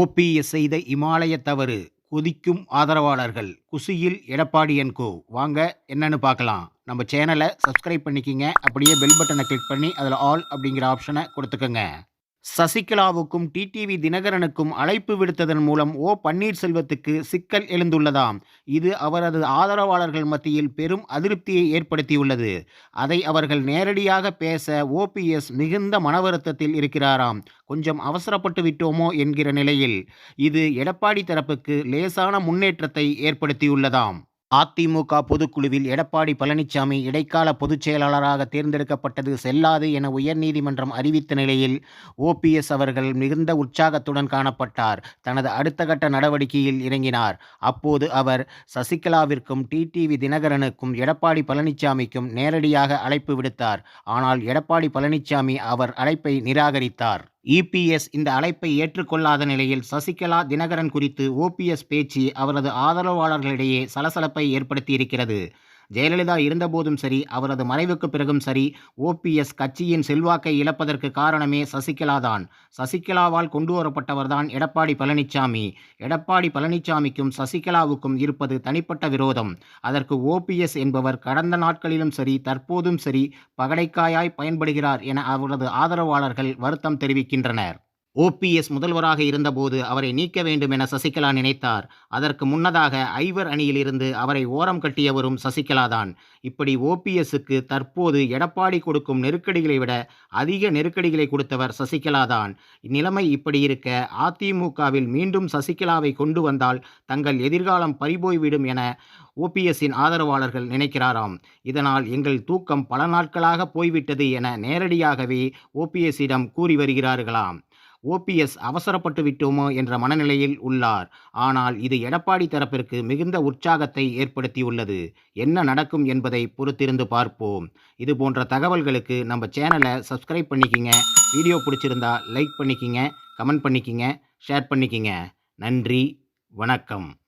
OPS செய்த இமாலய தவறு கொதிக்கும் ஆதரவாளர்கள். குசியில் எடப்பாடி கோ வாங்க என்னன்னு பார்க்கலாம். நம்ம சேனலை சப்ஸ்கிரைப் பண்ணிக்கிங்க. அப்படியே பெல் பட்டனை கிளிக் பண்ணி அதில் ஆல் அப்படிங்கிற ஆப்ஷனை கொடுத்துக்கோங்க. சசிகலாவுக்கும் டிடிவி தினகரனுக்கும் அழைப்பு விடுத்ததன் மூலம் ஓ. பன்னீர்செல்வத்துக்கு சிக்கல் எழுந்துள்ளதாம். இது அவரது ஆதரவாளர்கள் மத்தியில் பெரும் அதிருப்தியை ஏற்படுத்தியுள்ளது. அதை அவர்கள் நேரடியாக பேச ஓபிஎஸ் மிகுந்த மனவருத்தத்தில் இருக்கிறாராம். கொஞ்சம் அவசரப்பட்டு விட்டோமோ என்கிற நிலையில் இது எடப்பாடி தரப்புக்கு லேசான முன்னேற்றத்தை ஏற்படுத்தியுள்ளதாம். அதிமுக பொதுக்குழுவில் எடப்பாடி பழனிசாமி இடைக்கால பொதுச் செயலாளராக தேர்ந்தெடுக்கப்பட்டது செல்லாது என உயர்நீதிமன்றம் அறிவித்த நிலையில் ஓபிஎஸ் அவர்கள் மிகுந்த உற்சாகத்துடன் காணப்பட்டார். தனது அடுத்த கட்ட நடவடிக்கையில் இறங்கினார். அப்போது அவர் சசிகலாவிற்கும் டிடிவி தினகரனுக்கும் எடப்பாடி பழனிசாமிக்கும் நேரடியாக அழைப்பு விடுத்தார். ஆனால் எடப்பாடி பழனிசாமி அவர் அழைப்பை நிராகரித்தார். இபிஎஸ் இந்த அழைப்பை ஏற்றுக்கொள்ளாத நிலையில் சசிகலா தினகரன் குறித்து ஓபிஎஸ் பேச்சு அவரது ஆதரவாளர்களிடையே சலசலப்பை ஏற்படுத்தியிருக்கிறது. ஜெயலலிதா இருந்தபோதும் சரி அவரது மறைவுக்கு பிறகும் சரி ஓபிஎஸ் கட்சியின் செல்வாக்கை இழப்பதற்கு காரணமே சசிகலா தான். சசிகலாவால் கொண்டு வரப்பட்டவர்தான் எடப்பாடி பழனிசாமி எடப்பாடி பழனிசாமிக்கும் சசிகலாவுக்கும் இருப்பது தனிப்பட்ட விரோதம். அதற்கு ஓபிஎஸ் என்பவர் கடந்த நாட்களிலும் சரி தற்போதும் சரி பகடைக்காயாய் பயன்படுகிறார் என அவரது ஆதரவாளர்கள் வருத்தம் தெரிவிக்கின்றனர். ஓபிஎஸ் முதல்வராக இருந்தபோது அவரை நீக்க வேண்டும் என சசிகலா நினைத்தார். அதற்கு முன்னதாக ஐவர் அணியிலிருந்து அவரை ஓரம் கட்டியவரும் சசிகலா தான் இப்படி ஓபிஎஸ்க்கு தற்போது எடப்பாடி கொடுக்கும் நெருக்கடிகளை விட அதிக நெருக்கடிகளை கொடுத்தவர் சசிகலா தான் இந்நிலைமை இப்படி இருக்க அதிமுகவில் மீண்டும் சசிகலாவை கொண்டு வந்தால் தங்கள் எதிர்காலம் பறிபோய்விடும் என ஓபிஎஸ்ஸின் ஆதரவாளர்கள் நினைக்கிறாராம். இதனால் எங்கள் தூக்கம் பல நாட்களாக போய்விட்டது என நேரடியாகவே ஓபிஎஸ்ஸிடம் கூறி வருகிறார்களாம். ஓபிஎஸ் அவசரப்பட்டு விட்டோமோ என்ற மனநிலையில் உள்ளார். ஆனால் இது எடப்பாடி தரப்பிற்கு மிகுந்த உற்சாகத்தை ஏற்படுத்தியுள்ளது. என்ன நடக்கும் என்பதை பொறுத்திருந்து பார்ப்போம். இது போன்ற தகவல்களுக்கு நம்ம சேனலை சப்ஸ்கிரைப் பண்ணிக்கிங்க. வீடியோ பிடிச்சிருந்தா லைக் பண்ணிக்கிங்க கமெண்ட் பண்ணிக்கிங்க ஷேர் பண்ணிக்கிங்க. நன்றி வணக்கம்.